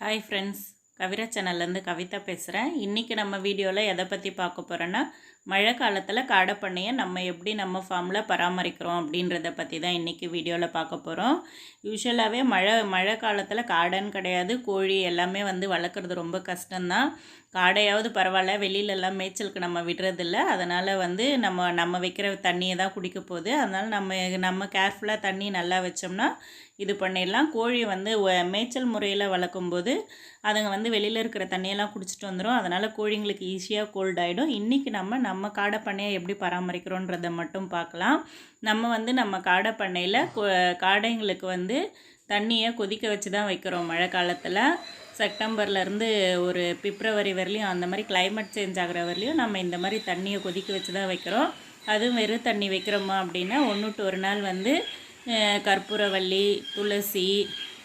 Hi friends Kavira சேனல்லேருந்து கவிதா பேசுகிறேன் இன்றைக்கி நம்ம வீடியோவில் எதை பற்றி பார்க்க போகிறோன்னா மழை காலத்தில் காடை பண்ணையை நம்ம எப்படி நம்ம ஃபார்மில் பராமரிக்கிறோம் அப்படின்றத பற்றி தான் இன்றைக்கி வீடியோவில் பார்க்க போகிறோம் யூஸ்வலாகவே மழை மழை காலத்தில் காடைன்னு கிடையாது. கோழி எல்லாமே வந்து வளர்க்குறது ரொம்ப கஷ்டம்தான். காடையாவது பரவாயில்ல வெளியிலலாம் மேய்ச்சலுக்கு நம்ம விடுறதில்ல. அதனால் வந்து நம்ம நம்ம வைக்கிற தண்ணியை தான் குடிக்க போகுது. அதனால் நம்ம நம்ம கேர்ஃபுல்லாக தண்ணி நல்லா வச்சோம்னா இது பண்ணிடலாம். கோழி வந்து மேய்ச்சல் முறையில் வளர்க்கும்போது அதுங்க வந்து வெளியில் இருக்கிற தண்ணியெல்லாம் குடிச்சிட்டு வந்துடும் அதனால் கோழிங்களுக்கு ஈஸியாக கோல்ட் ஆகிடும் இன்றைக்கி நம்ம நம்ம காடை பண்ணையை எப்படி பராமரிக்கிறோன்றதை மட்டும் பார்க்கலாம். நம்ம வந்து நம்ம காடை பண்ணையில் காடைங்களுக்கு வந்து தண்ணியை கொதிக்க வச்சு தான் வைக்கிறோம். மழை காலத்தில் செப்டம்பர்லேருந்து ஒரு பிப்ரவரி வரலையும் அந்த மாதிரி கிளைமேட் சேஞ்ச் ஆகிற வரலையும் நம்ம இந்த மாதிரி தண்ணியை கொதிக்க வச்சு தான் வைக்கிறோம். அதுவும் வெறும் தண்ணி வைக்கிறோமா அப்படின்னா ஒன்று டு ஒரு நாள் வந்து கற்பூரவள்ளி துளசி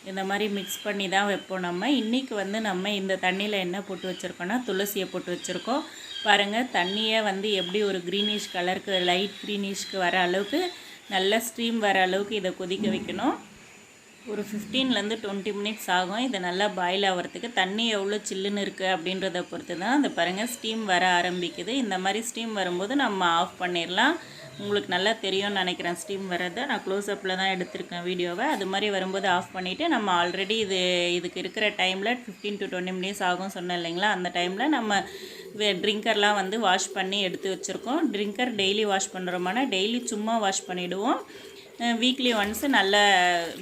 இந்த மாதிரி மிக்ஸ் பண்ணி தான் வைப்போம் நம்ம. இன்றைக்கி வந்து நம்ம இந்த தண்ணியில் என்ன போட்டு வச்சுருக்கோன்னா துளசியை போட்டு வச்சுருக்கோம். பாருங்கள் தண்ணியை வந்து எப்படி ஒரு க்ரீனிஷ் கலருக்கு லைட் க்ரீனிஷ்க்கு வர அளவுக்கு நல்ல ஸ்ட்ரீம் வர அளவுக்கு இதை கொதிக்க வைக்கணும். ஒரு ஃபிஃப்டீன்லேருந்து டுவெண்ட்டி மினிட்ஸ் ஆகும். இது நல்லா பாயில் ஆகிறதுக்கு. தண்ணி எவ்வளோ சில்லுன்னு இருக்குது அப்படின்றத பொறுத்து தான் அந்த பாருங்கள் ஸ்டீம் வர ஆரம்பிக்குது. இந்த மாதிரி ஸ்டீம் வரும்போது நம்ம ஆஃப் பண்ணிடலாம் உங்களுக்கு நல்லா தெரியும்னு நினைக்கிறேன் ஸ்டீம் வரதை நான் க்ளோஸ்அப்பில் தான் எடுத்திருக்கேன் வீடியோவை. அது மாதிரி வரும்போது ஆஃப் பண்ணிவிட்டு நம்ம ஆல்ரெடி இது இதுக்கு இருக்கிற டைமில் ஃபிஃப்டீன் டு டுவெண்ட்டி மினிட்ஸ் ஆகும் சொன்னேன் இல்லைங்களா? அந்த டைமில் நம்ம ட்ரிங்கர்லாம் வந்து வாஷ் பண்ணி எடுத்து வச்சுருக்கோம். ட்ரிங்கர் டெய்லி வாஷ் பண்ணுறோமானா டெய்லி சும்மா வாஷ் பண்ணிவிடுவோம் வீக்லி ஒன்ஸ் நல்ல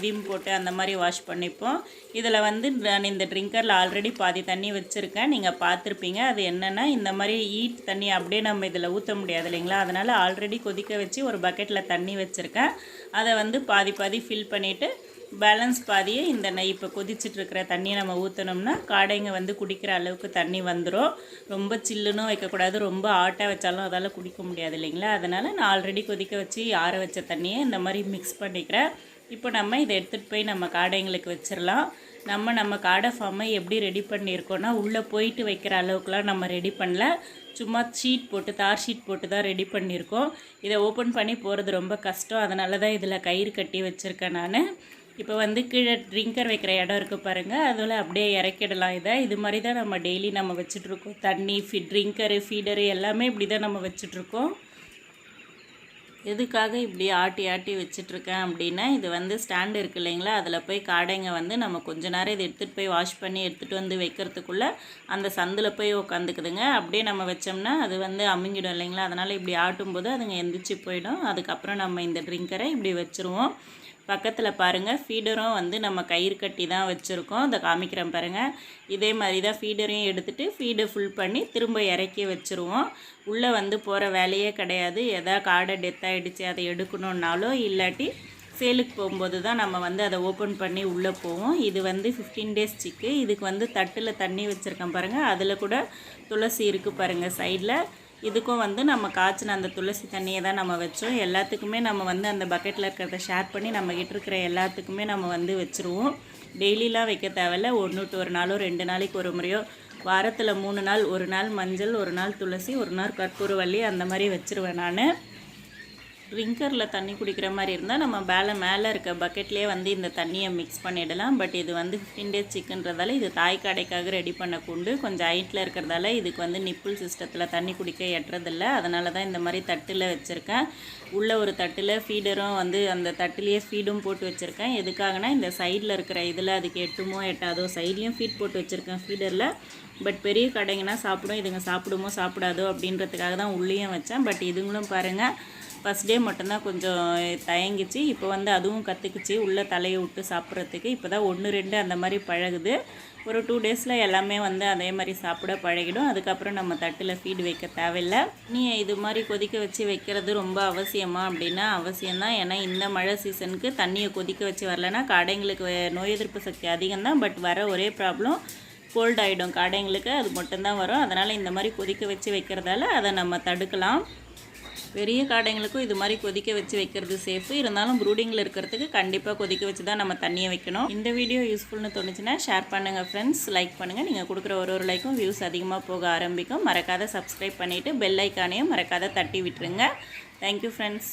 விம் போட்டு அந்த மாதிரி வாஷ் பண்ணிப்போம். இதில் வந்து நான் இந்த ட்ரிங்கரில் ஆல்ரெடி பாதி தண்ணி வச்சுருக்கேன். நீங்கள் பார்த்துருப்பீங்க. அது என்னென்னா இந்த மாதிரி ஈட் தண்ணி அப்படியே நம்ம இதில் ஊற்ற முடியாது இல்லைங்களா? அதனால் ஆல்ரெடி கொதிக்க வச்சு ஒரு பக்கெட்டில் தண்ணி வச்சுருக்கேன். அதை வந்து பாதி பாதி ஃபில் பண்ணிவிட்டு பேலன்ஸ் பாதியை இந்த நெய் இப்போ கொதிச்சிட்டு இருக்கிற தண்ணியை நம்ம ஊற்றினோம்னா காடைங்க வந்து குடிக்கிற அளவுக்கு தண்ணி வந்துடும் ரொம்ப சில்லுன்னு வைக்கக்கூடாது. ரொம்ப ஆட்டாக வச்சாலும் அதால் குடிக்க முடியாது இல்லைங்களா? அதனால் நான் ஆல்ரெடி கொதிக்க வச்சு ஆற வச்ச தண்ணியை இந்த மாதிரி மிக்ஸ் பண்ணிக்கிறேன். இப்போ நம்ம இதை எடுத்துகிட்டு போய் நம்ம காடைங்களுக்கு வச்சிடலாம். நம்ம நம்ம காடை ஃபார்மை எப்படி ரெடி பண்ணியிருக்கோன்னா உள்ளே போயிட்டு வைக்கிற அளவுக்குலாம் நம்ம ரெடி பண்ணல. சும்மா ஷீட் போட்டு தார் ஷீட் போட்டு தான் ரெடி பண்ணியிருக்கோம். இதை ஓப்பன் பண்ணி போகிறது ரொம்ப கஷ்டம். அதனால தான் இதில் கயிறு கட்டி வச்சுருக்கேன் நான். இப்போ வந்து கீழே ட்ரிங்கர் வைக்கிற இடம் இருக்குது பாருங்கள் அதில் அப்படியே இறக்கிடலாம் இதை. இது மாதிரி தான் நம்ம டெய்லி நம்ம வச்சிட்ருக்கோம் தண்ணி ஃபி ட்ரிங்கரு ஃபீடரு எல்லாமே இப்படி தான் நம்ம வச்சிட்ருக்கோம் எதுக்காக இப்படி ஆட்டி ஆட்டி வச்சிட்ருக்கேன் அப்படின்னா இது வந்து ஸ்டாண்டு இருக்குது இல்லைங்களா? அதில் போய் காடைங்க வந்து நம்ம கொஞ்ச நேரம் இதை எடுத்துகிட்டு போய் வாஷ் பண்ணி எடுத்துகிட்டு வந்து வைக்கிறதுக்குள்ளே அந்த சந்தில் போய் உட்காந்துக்குதுங்க அப்படியே நம்ம வச்சோம்னா அது வந்து அமுங்கிடும் இல்லைங்களா? அதனால் இப்படி ஆட்டும்போது அதுங்க எந்திரிச்சு போயிடும். அதுக்கப்புறம் நம்ம இந்த ட்ரிங்கரை இப்படி வச்சுருவோம். பக்கத்தில் பாருங்கள் ஃபீடரும் வந்து நம்ம கயிறு கட்டி தான் வச்சுருக்கோம். அதை காமிக்கிறேன் பாருங்கள் இதே மாதிரி தான் ஃபீடரையும் எடுத்துகிட்டு ஃபீடை ஃபுல் பண்ணி திரும்ப இறக்கி வச்சுருவோம். உள்ளே வந்து போகிற வேலையே கிடையாது. எதா காடை டெத் ஆகிடுச்சு அதை எடுக்கணுன்னாலோ இல்லாட்டி சேலுக்கு போகும்போது தான் நம்ம வந்து அதை ஓப்பன் பண்ணி உள்ளே போவோம். இது வந்து ஃபிஃப்டீன் டேஸ் சிக்கு. இதுக்கு வந்து தட்டில் தண்ணி வச்சுருக்கேன் பாருங்கள் அதில் கூட துளசி இருக்குது பாருங்கள் சைடில் இதுக்கும் வந்து நம்ம காய்ச்சின அந்த துளசி தண்ணியை தான் நம்ம வச்சோம். எல்லாத்துக்குமே நம்ம வந்து அந்த பக்கெட்டில் இருக்கிறத ஷேர் பண்ணி நம்ம கிட்ட இருக்கிற எல்லாத்துக்குமே நம்ம வந்து வச்சுருவோம். டெய்லிலாம் வைக்க தேவையில்ல. ஒன்று டு ஒரு நாளோ ரெண்டு நாளைக்கு ஒரு முறையோ வாரத்தில் மூணு நாள் ஒரு நாள் மஞ்சள் ஒரு நாள் துளசி ஒரு நாள் கற்பூரவள்ளி அந்த மாதிரி வச்சுருவேன் நான். ட்ரிங்கரில் தண்ணி குடிக்கிற மாதிரி இருந்தால் நம்ம மேலே மேலே இருக்க பக்கெட்லேயே வந்து இந்த தண்ணியை மிக்ஸ் பண்ணிடலாம். பட் இது வந்து ஃபிஃப்டீன் டேஸ் சிக்கன்றதால இது தாய் கடைக்காக ரெடி பண்ண கொண்டு. கொஞ்சம் ஹைட்டில் இருக்கிறதால இதுக்கு வந்து நிப்பிள் சிஸ்டத்தில் தண்ணி குடிக்க எட்டுறதில்ல. அதனால தான் இந்த மாதிரி தட்டில் வச்சுருக்கேன். உள்ள ஒரு தட்டில் ஃபீடரும் வந்து அந்த தட்டிலேயே ஃபீடும் போட்டு வச்சுருக்கேன். எதுக்காகனா இந்த சைடில் இருக்கிற இதில் அதுக்கு எட்டுமோ எட்டாதோ சைட்லேயும் ஃபீட் போட்டு வச்சுருக்கேன் ஃபீடரில் பட் பெரிய கடைங்கன்னா சாப்பிடும். இதுங்க சாப்பிடுமோ சாப்பிடாதோ அப்படின்றதுக்காக தான் உள்ளேயும் வச்சேன். பட் இதுங்களும் பாருங்கள் ஃபஸ்ட் டே மட்டும்தான் கொஞ்சம் தயங்கிச்சு. இப்போ வந்து அதுவும் கற்றுக்குச்சு உள்ளே தலையை விட்டு சாப்பிட்றதுக்கு. இப்போ தான் ஒன்று ரெண்டு அந்த மாதிரி பழகுது. ஒரு டூ டேஸில் எல்லாமே வந்து அதே மாதிரி சாப்பிட பழகிடும். அதுக்கப்புறம் நம்ம தட்டில் ஃபீடு வைக்க தேவையில்லை. நீ இது மாதிரி கொதிக்க வச்சு வைக்கிறது ரொம்ப அவசியமா அப்படின்னா அவசியம்தான். ஏன்னா இந்த மழை சீசனுக்கு தண்ணியை கொதிக்க வச்சு வரலன்னா காடைங்களுக்கு நோய் எதிர்ப்பு சக்தி அதிகம் தான் பட் வர ஒரே ப்ராப்ளம் கோல்ட் ஆகிடும் காடைங்களுக்கு அது மட்டும்தான் வரும். அதனால் இந்த மாதிரி கொதிக்க வச்சு வைக்கிறதால அதை நம்ம தடுக்கலாம். பெரிய காடைங்களுக்கும் இது மாதிரி கொதிக்க வச்சு வைக்கிறது சேஃபு இருந்தாலும் ப்ரூடிங்கில் இருக்கிறதுக்கு கண்டிப்பாக கொதிக்க வச்சு தான் நம்ம தண்ணியை வைக்கணும். இந்த வீடியோ யூஸ்ஃபுல்னு தோணுச்சுன்னா ஷேர் பண்ணுங்கள் ஃப்ரெண்ட்ஸ் லைக் பண்ணுங்கள் நீங்கள் கொடுக்குற ஒரு ஒரு லைக்கும் வியூஸ் அதிகமாக போக ஆரம்பிக்கும். மறக்காத சப்ஸ்கிரைப் பண்ணிவிட்டு பெல் ஐக்கானையும் மறக்காத தட்டி விட்டுருங்க. Thank you friends